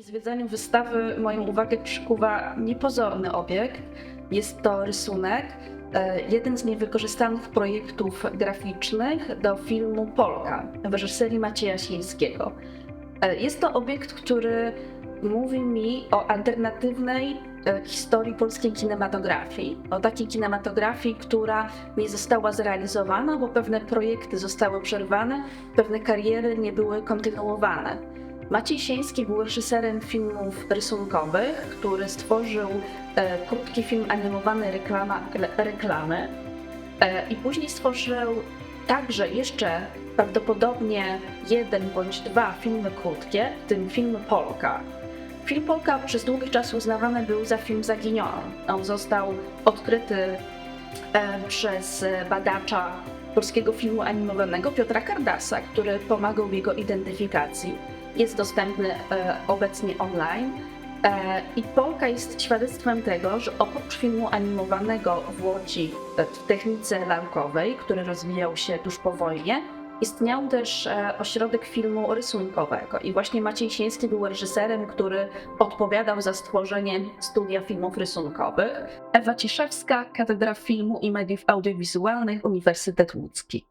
Przy zwiedzaniu wystawy moją uwagę przykuwa niepozorny obiekt. Jest to rysunek, e, jeden z niewykorzystanych projektów graficznych do filmu Polka w reżyserii Macieja Sińskiego. E, Jest to obiekt, który mówi mi o alternatywnej e, historii polskiej kinematografii, o takiej kinematografii, która nie została zrealizowana, bo pewne projekty zostały przerwane, pewne kariery nie były kontynuowane. Maciej Sieński był reżyserem filmów rysunkowych, który stworzył e, krótki film animowany reklama, re- reklamy e, i później stworzył także jeszcze prawdopodobnie jeden bądź dwa filmy krótkie, w tym film Polka. Film Polka przez długi czas uznawany był za film zaginiony. On został odkryty e, przez badacza polskiego filmu animowanego Piotra Kardasa, który pomagał w jego identyfikacji. Jest dostępny e, obecnie online. E, I Polka jest świadectwem tego, że oprócz filmu animowanego w Łodzi e, w technice lalkowej, który rozwijał się tuż po wojnie, istniał też ośrodek filmu rysunkowego. I właśnie Maciej Sieński był reżyserem, który odpowiadał za stworzenie studia filmów rysunkowych. Ewa Ciszewska, Katedra Filmu i Mediów Audiowizualnych, Uniwersytet Łódzki.